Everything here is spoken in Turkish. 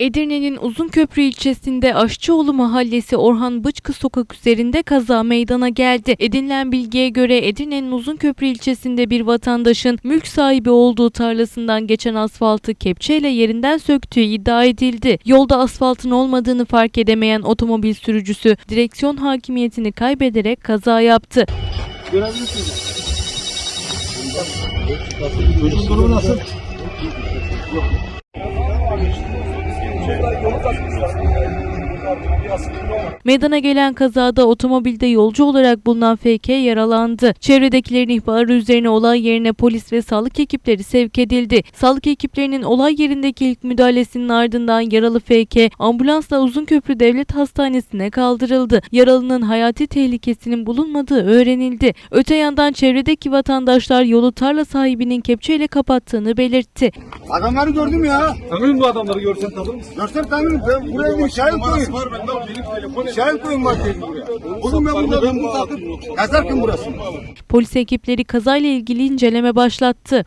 Edirne'nin Uzunköprü ilçesinde Aşçıoğlu Mahallesi Orhan Bıçkı sokak üzerinde kaza meydana geldi. Edinilen bilgiye göre Edirne'nin Uzunköprü ilçesinde bir vatandaşın mülk sahibi olduğu tarlasından geçen asfaltı kepçeyle yerinden söktüğü iddia edildi. Yolda asfaltın olmadığını fark edemeyen otomobil sürücüsü direksiyon hakimiyetini kaybederek kaza yaptı. Görebilirsiniz. Çocuğun durumu nasıl? 将来4日間ですか。Meydana gelen kazada otomobilde yolcu olarak bulunan FK yaralandı. Çevredekilerin ihbarı üzerine olay yerine polis ve sağlık ekipleri sevk edildi. Sağlık ekiplerinin olay yerindeki ilk müdahalesinin ardından yaralı FK ambulansla Uzunköprü Devlet Hastanesi'ne kaldırıldı. Yaralının hayati tehlikesinin bulunmadığı öğrenildi. Öte yandan çevredeki vatandaşlar yolu tarla sahibinin kepçeyle kapattığını belirtti. Adamları gördüm ya. Tanıyın bu adamları görsen tanır mısın? Göster tanıyorum. Ben buraya bir şahit koyayım. Var bende benim telefon Şahit koyayım bak dedim buraya. Bugün ben burada ben bu takıp yazarken burası. Polis ekipleri kazayla ilgili inceleme başlattı.